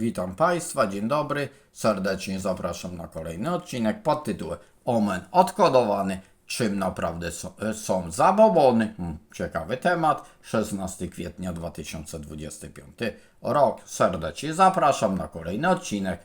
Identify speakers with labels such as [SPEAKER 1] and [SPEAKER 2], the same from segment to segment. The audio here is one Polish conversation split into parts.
[SPEAKER 1] Witam Państwa, dzień dobry. Serdecznie zapraszam na kolejny odcinek pod tytułem Omen odkodowany. Czym naprawdę są, są zabobony? Hmm, ciekawy temat. 16 kwietnia 2025 rok. Serdecznie zapraszam na kolejny odcinek.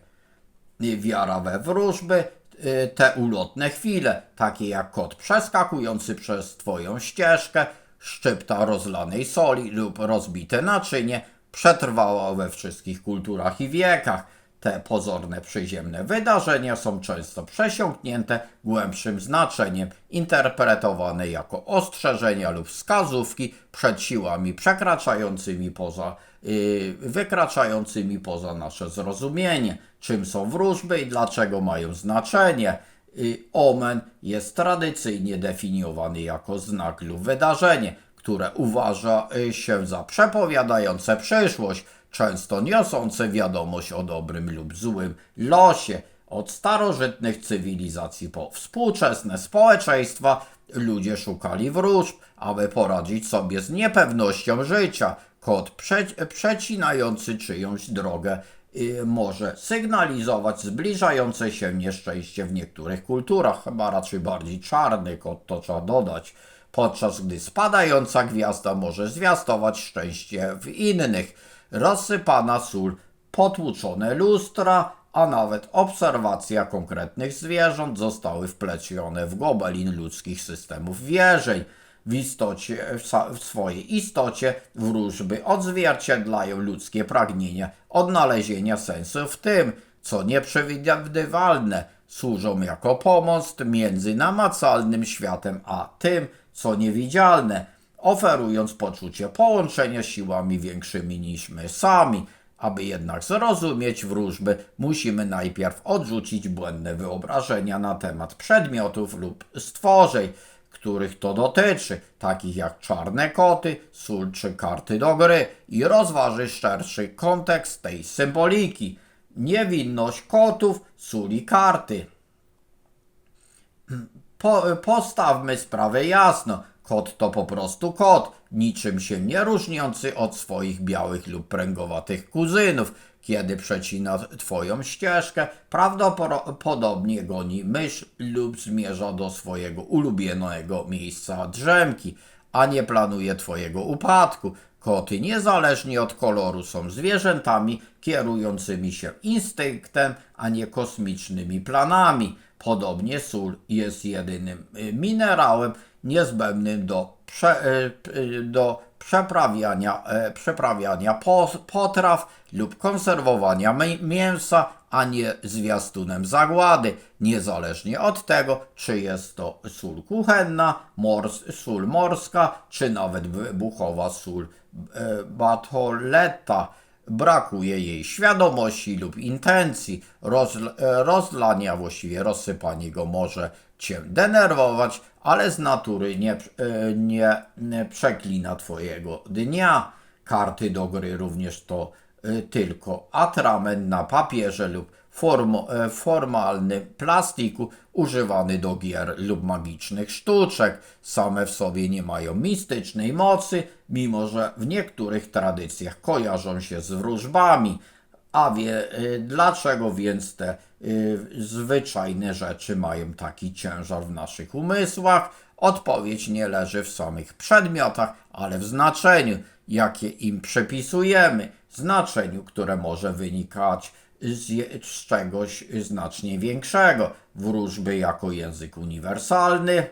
[SPEAKER 1] Wiara we wróżby, y, te ulotne chwile, takie jak kot przeskakujący przez Twoją ścieżkę, szczypta rozlanej soli lub rozbite naczynie, przetrwała we wszystkich kulturach i wiekach. Te pozorne przyziemne wydarzenia są często przesiąknięte głębszym znaczeniem, interpretowane jako ostrzeżenia lub wskazówki przed siłami przekraczającymi poza, yy, wykraczającymi poza nasze zrozumienie. Czym są wróżby i dlaczego mają znaczenie? Yy, Omen jest tradycyjnie definiowany jako znak lub wydarzenie, które uważa y, się za przepowiadające przyszłość, często niosące wiadomość o dobrym lub złym losie. Od starożytnych cywilizacji po współczesne społeczeństwa ludzie szukali wróżb, aby poradzić sobie z niepewnością życia. Kot prze przecinający czyjąś drogę y, może sygnalizować zbliżające się nieszczęście w niektórych kulturach, chyba raczej bardziej czarny kot, to trzeba dodać podczas gdy spadająca gwiazda może zwiastować szczęście w innych. Rozsypana sól, potłuczone lustra, a nawet obserwacja konkretnych zwierząt zostały wplecione w gobelin ludzkich systemów wierzeń. W, istocie, w swojej istocie wróżby odzwierciedlają ludzkie pragnienie odnalezienia sensu w tym, co nieprzewidywalne, służą jako pomost między namacalnym światem a tym, co niewidzialne, oferując poczucie połączenia siłami większymi niż my sami. Aby jednak zrozumieć wróżby, musimy najpierw odrzucić błędne wyobrażenia na temat przedmiotów lub stworzeń, których to dotyczy, takich jak czarne koty, sól czy karty do gry i rozważyć szerszy kontekst tej symboliki. Niewinność kotów, suli karty. Po, postawmy sprawę jasno. Kot to po prostu kot, niczym się nie różniący od swoich białych lub pręgowatych kuzynów. Kiedy przecina twoją ścieżkę, prawdopodobnie goni mysz lub zmierza do swojego ulubionego miejsca drzemki, a nie planuje twojego upadku. Koty, niezależnie od koloru, są zwierzętami kierującymi się instynktem, a nie kosmicznymi planami. Podobnie sól jest jedynym y, minerałem niezbędnym do, prze, y, y, do przeprawiania, e, przeprawiania potraw lub konserwowania mięsa, a nie zwiastunem zagłady, niezależnie od tego, czy jest to sól kuchenna, mors, sól morska, czy nawet wybuchowa sól e, batoletta brakuje jej świadomości lub intencji. Rozl e, rozlania, właściwie rozsypanie go może cię denerwować, ale z natury nie, e, nie, nie przeklina twojego dnia. Karty do gry również to e, tylko atrament na papierze lub e, formalnym plastiku używany do gier lub magicznych sztuczek. Same w sobie nie mają mistycznej mocy, mimo że w niektórych tradycjach kojarzą się z wróżbami. A wie, y, dlaczego więc te y, zwyczajne rzeczy mają taki ciężar w naszych umysłach? Odpowiedź nie leży w samych przedmiotach, ale w znaczeniu, jakie im przypisujemy, znaczeniu, które może wynikać z, z czegoś znacznie większego. Wróżby jako język uniwersalny.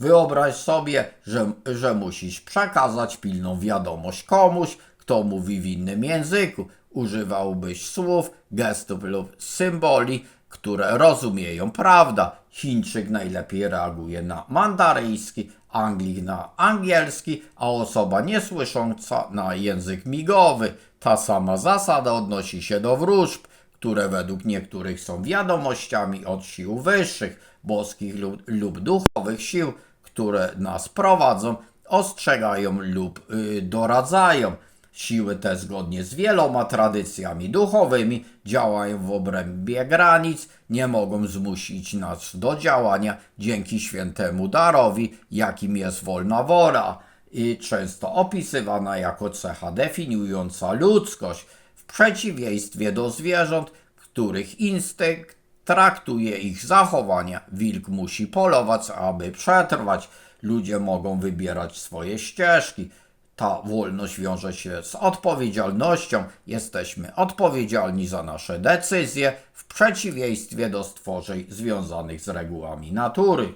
[SPEAKER 1] Wyobraź sobie, że, że musisz przekazać pilną wiadomość komuś, kto mówi w innym języku. Używałbyś słów, gestów lub symboli, które rozumieją prawda. Chińczyk najlepiej reaguje na mandaryjski, Anglik na angielski, a osoba niesłysząca na język migowy. Ta sama zasada odnosi się do wróżb, które według niektórych są wiadomościami od sił wyższych, boskich lub, lub duchowych sił, które nas prowadzą, ostrzegają lub yy, doradzają. Siły te zgodnie z wieloma tradycjami duchowymi działają w obrębie granic, nie mogą zmusić nas do działania dzięki świętemu darowi, jakim jest wolna wola i często opisywana jako cecha definiująca ludzkość. W przeciwieństwie do zwierząt, których instynkt traktuje ich zachowania. Wilk musi polować, aby przetrwać. Ludzie mogą wybierać swoje ścieżki. Ta wolność wiąże się z odpowiedzialnością. Jesteśmy odpowiedzialni za nasze decyzje, w przeciwieństwie do stworzeń związanych z regułami natury.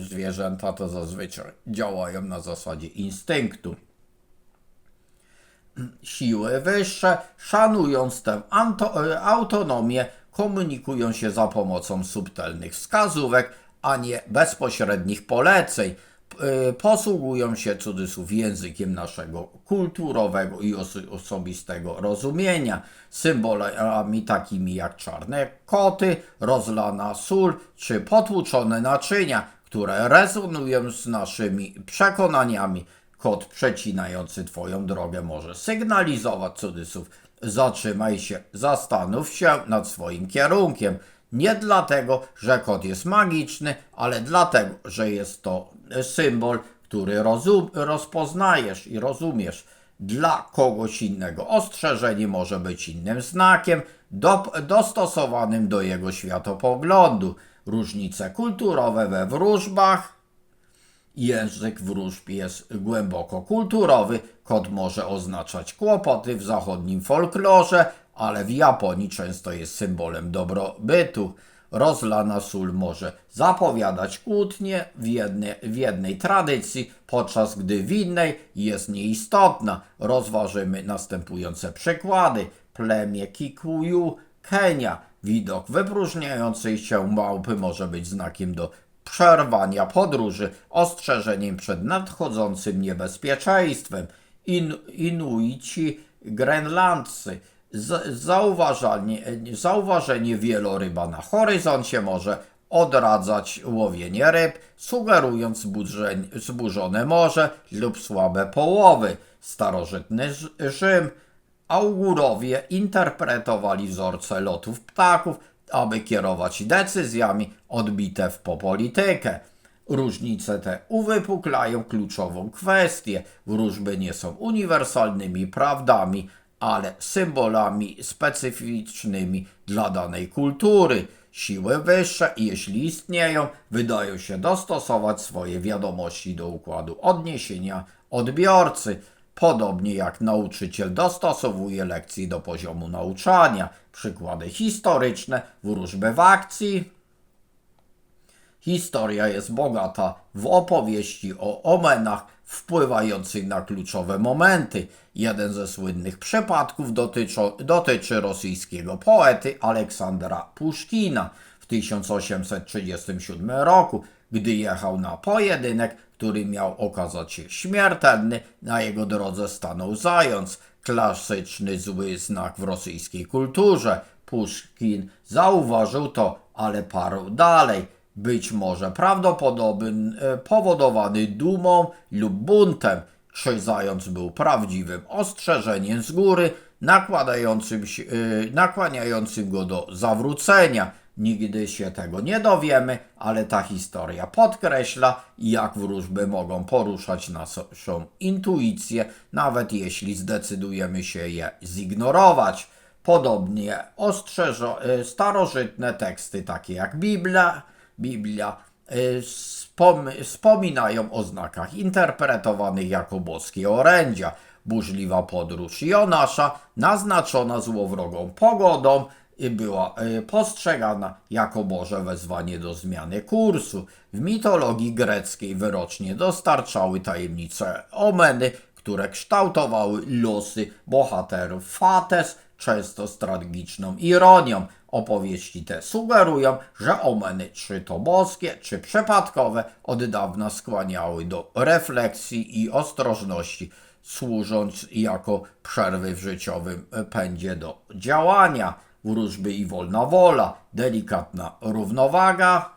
[SPEAKER 1] Zwierzęta to zazwyczaj działają na zasadzie instynktu siły wyższe, szanując tę autonomię, komunikują się za pomocą subtelnych wskazówek, a nie bezpośrednich poleceń. E, Posługują się cudzysłów językiem naszego kulturowego i oso- osobistego rozumienia, symbolami takimi jak czarne koty, rozlana sól czy potłuczone naczynia, które rezonują z naszymi przekonaniami. Kod przecinający Twoją drogę może sygnalizować cudzysłów. Zatrzymaj się, zastanów się nad swoim kierunkiem. Nie dlatego, że kod jest magiczny, ale dlatego, że jest to symbol, który rozpoznajesz i rozumiesz. Dla kogoś innego ostrzeżenie może być innym znakiem, do, dostosowanym do jego światopoglądu. Różnice kulturowe we wróżbach, Język wróżb jest głęboko kulturowy. Kod może oznaczać kłopoty w zachodnim folklorze, ale w Japonii często jest symbolem dobrobytu. Rozlana sól może zapowiadać kłótnie w jednej, w jednej tradycji, podczas gdy w innej jest nieistotna. Rozważymy następujące przykłady. Plemię Kikuyu, Kenia. Widok wypróżniającej się małpy może być znakiem do przerwania podróży, ostrzeżeniem przed nadchodzącym niebezpieczeństwem. In, Inuici grenlandcy. Z, zauważanie, zauważenie wieloryba na horyzoncie może odradzać łowienie ryb, sugerując zburzone morze lub słabe połowy. Starożytny Rzym Augurowie interpretowali wzorce lotów ptaków, aby kierować decyzjami odbite w politykę. Różnice te uwypuklają kluczową kwestię. Wróżby nie są uniwersalnymi prawdami, ale symbolami specyficznymi dla danej kultury. Siły wyższe, jeśli istnieją, wydają się dostosować swoje wiadomości do układu odniesienia odbiorcy. Podobnie jak nauczyciel dostosowuje lekcje do poziomu nauczania. Przykłady historyczne, wróżby w akcji. Historia jest bogata w opowieści o omenach wpływających na kluczowe momenty. Jeden ze słynnych przypadków dotyczą, dotyczy rosyjskiego poety Aleksandra Puszkina w 1837 roku, gdy jechał na pojedynek, który miał okazać się śmiertelny. Na jego drodze stanął zając, klasyczny zły znak w rosyjskiej kulturze. Puszkin zauważył to, ale parł dalej być może prawdopodobny, e, powodowany dumą lub buntem, czy zając był prawdziwym ostrzeżeniem z góry, nakładającym się, e, nakłaniającym go do zawrócenia. Nigdy się tego nie dowiemy, ale ta historia podkreśla, jak wróżby mogą poruszać naszą intuicję, nawet jeśli zdecydujemy się je zignorować. Podobnie ostrzeżo, e, starożytne teksty takie jak Biblia, Biblia y, spom wspominają o znakach interpretowanych jako boskie orędzia. Burzliwa podróż Jonasza, naznaczona złowrogą pogodą, była y, postrzegana jako Boże wezwanie do zmiany kursu. W mitologii greckiej wyrocznie dostarczały tajemnice omeny, które kształtowały losy bohaterów Fates, często z tragiczną ironią. Opowieści te sugerują, że omeny, czy to boskie, czy przypadkowe, od dawna skłaniały do refleksji i ostrożności, służąc jako przerwy w życiowym pędzie do działania. Wróżby i wolna wola, delikatna równowaga,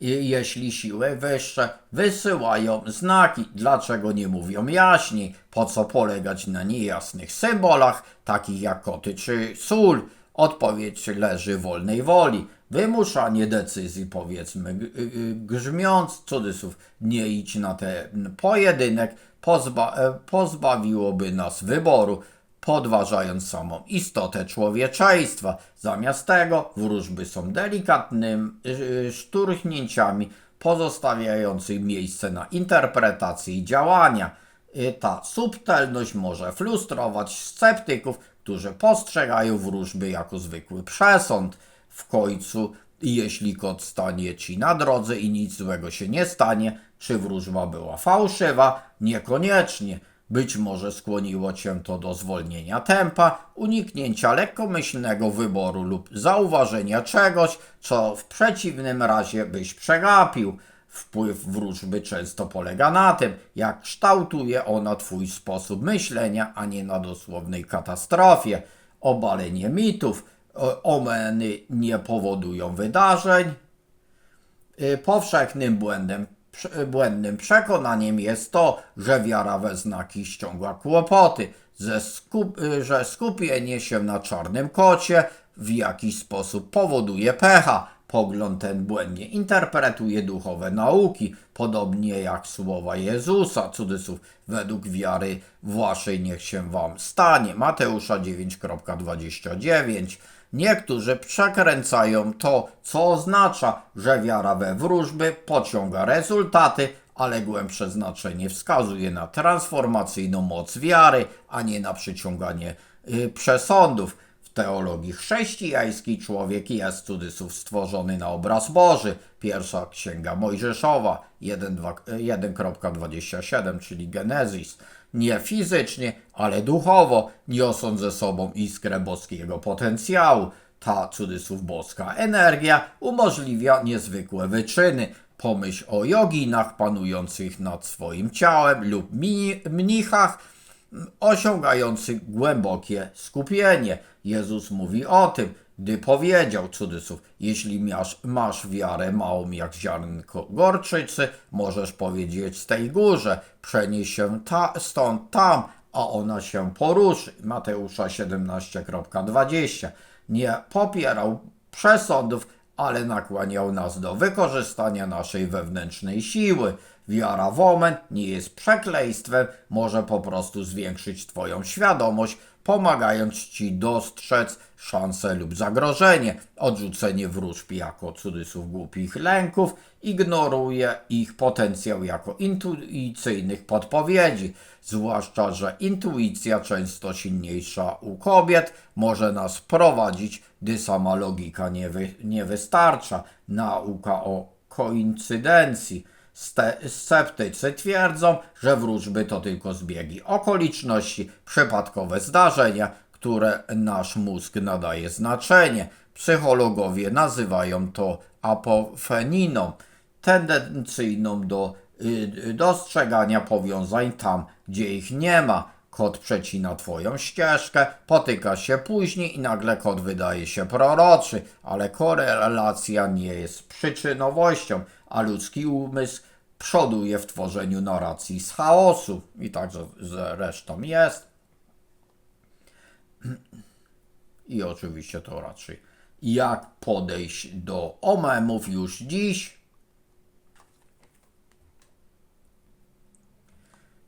[SPEAKER 1] jeśli siły wyższe wysyłają znaki, dlaczego nie mówią jaśniej? Po co polegać na niejasnych symbolach, takich jak koty czy sól? Odpowiedź leży wolnej woli. Wymuszanie decyzji, powiedzmy, g- y, grzmiąc, cudzysłów, nie idź na ten pojedynek, pozba- e, pozbawiłoby nas wyboru, podważając samą istotę człowieczeństwa. Zamiast tego wróżby są delikatnym y, szturchnięciami pozostawiających miejsce na interpretacje i działania. Y, Ta subtelność może frustrować sceptyków, którzy postrzegają wróżby jako zwykły przesąd. W końcu, jeśli kot stanie ci na drodze i nic złego się nie stanie, czy wróżba była fałszywa? Niekoniecznie. Być może skłoniło cię to do zwolnienia tempa, uniknięcia lekkomyślnego wyboru lub zauważenia czegoś, co w przeciwnym razie byś przegapił. Wpływ wróżby często polega na tym, jak kształtuje ona twój sposób myślenia, a nie na dosłownej katastrofie. Obalenie mitów, o- omeny nie powodują wydarzeń, Y, powszechnym błędem, błędnym przekonaniem jest to, że wiara we znaki ściąga kłopoty, skup, że skupienie się na czarnym kocie w jakiś sposób powoduje pecha. Pogląd ten błędnie interpretuje duchowe nauki, podobnie jak słowa Jezusa, cudzysłów, według wiary waszej niech się wam stanie. Mateusza 9.29 Niektórzy przekręcają to, co oznacza, że wiara we wróżby pociąga rezultaty, ale głębsze znaczenie wskazuje na transformacyjną moc wiary, a nie na przyciąganie y, przesądów. W teologii chrześcijańskiej człowiek jest cudzysłów stworzony na obraz Boży. Pierwsza księga Mojżeszowa 1,2 1.27, czyli Genezis. Nie fizycznie, ale duchowo niosąc ze sobą iskrę boskiego potencjału. Ta cudzysłów boska energia umożliwia niezwykłe wyczyny. Pomyśl o joginach panujących nad swoim ciałem lub mnichach, osiągających głębokie skupienie. Jezus mówi o tym, gdy powiedział, cudzysłów, jeśli masz, masz wiarę małą jak ziarnko gorczycy, możesz powiedzieć z tej górze, przenieś się ta, stąd tam, a ona się poruszy. Mateusza 17.20. Nie popierał przesądów, ale nakłaniał nas do wykorzystania naszej wewnętrznej siły. Wiara w omen nie jest przekleństwem, może po prostu zwiększyć Twoją świadomość, pomagając Ci dostrzec szanse lub zagrożenie. Odrzucenie wróżb jako cudzysłów głupich lęków ignoruje ich potencjał jako intuicyjnych podpowiedzi, zwłaszcza, że intuicja często silniejsza u kobiet może nas prowadzić, gdy sama logika nie, wy, nie wystarcza. Nauka o koincydencji. Sceptycy twierdzą, że wróżby to tylko zbiegi okoliczności, przypadkowe zdarzenia, które nasz mózg nadaje znaczenie. Psychologowie nazywają to apofeniną, tendencyjną do y, dostrzegania powiązań tam, gdzie ich nie ma. Kot przecina twoją ścieżkę, potyka się później i nagle kot wydaje się proroczy, ale korelacja nie jest przyczynowością, a ludzki umysł przoduje w tworzeniu narracji z chaosu i także zresztą jest. I oczywiście to raczej jak podejść do omemów już dziś.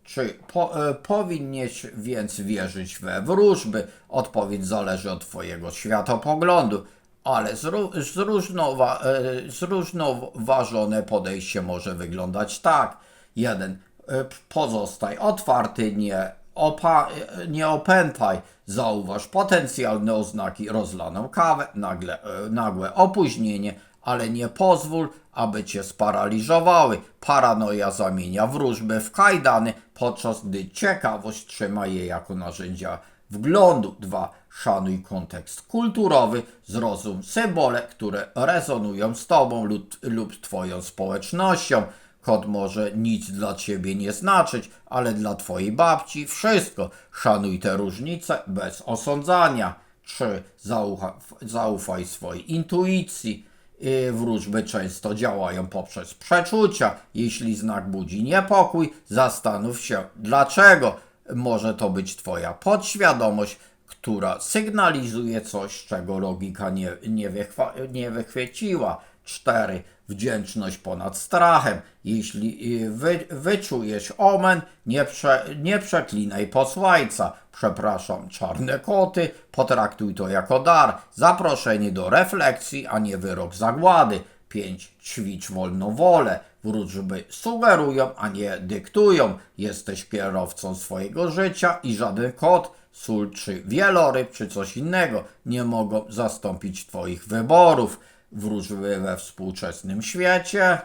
[SPEAKER 1] Czy po, e, powinniś więc wierzyć we wróżby? Odpowiedź zależy od Twojego światopoglądu, ale zró, zróżnowa, e, zrównoważone podejście może wyglądać tak. Jeden, e, pozostaj otwarty, nie, opa, e, nie opętaj, zauważ potencjalne oznaki rozlaną kawę, nagle, nagłe opóźnienie, ale nie pozwól, aby cię sparaliżowały. Paranoja zamienia wróżby w kajdany, podczas gdy ciekawość trzyma je jako narzędzia wglądu. 2. Szanuj kontekst kulturowy, zrozum symbole, które rezonują z tobą lub, lub twoją społecznością. Kot może nic dla ciebie nie znaczyć, ale dla twojej babci wszystko. Szanuj te różnice bez osądzania. 3. Zaufa, zaufaj swojej intuicji. Yy, Wróżby często działają poprzez przeczucia. Jeśli znak budzi niepokój, zastanów się dlaczego. Może to być Twoja podświadomość, która sygnalizuje coś, czego logika nie, nie, wychwa, nie wychwyciła. 4. Wdzięczność ponad strachem. Jeśli y, wy, wyczujesz omen, nie, prze, nie przeklinaj posłajca. Przepraszam, czarne koty, potraktuj to jako dar, zaproszenie do refleksji, a nie wyrok zagłady. 5. Ćwicz wolną wolę. Wróżby sugerują, a nie dyktują. Jesteś kierowcą swojego życia i żaden kot, sól czy wieloryb czy coś innego nie mogą zastąpić Twoich wyborów. Wróżby we współczesnym świecie.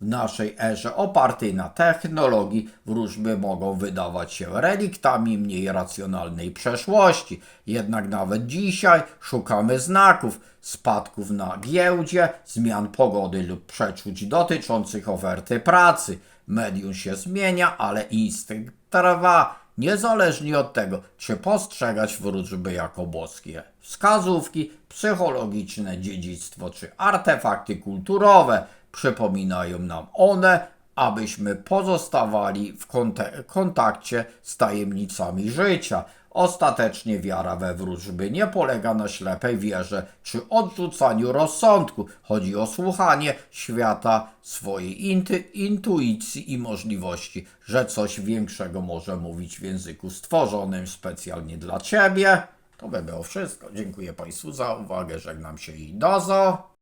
[SPEAKER 1] W naszej erze opartej na technologii wróżby mogą wydawać się reliktami mniej racjonalnej przeszłości. Jednak nawet dzisiaj szukamy znaków, spadków na giełdzie, zmian pogody lub przeczuć dotyczących oferty pracy. Medium się zmienia, ale instynkt trwa, niezależnie od tego, czy postrzegać wróżby jako boskie wskazówki, psychologiczne dziedzictwo czy artefakty kulturowe. Przypominają nam one, abyśmy pozostawali w kontakcie z tajemnicami życia. Ostatecznie wiara we wróżby nie polega na ślepej wierze czy odrzucaniu rozsądku. Chodzi o słuchanie świata, swojej inty- intuicji i możliwości, że coś większego może mówić w języku stworzonym specjalnie dla Ciebie. To by było wszystko. Dziękuję Państwu za uwagę. Żegnam się i dozo.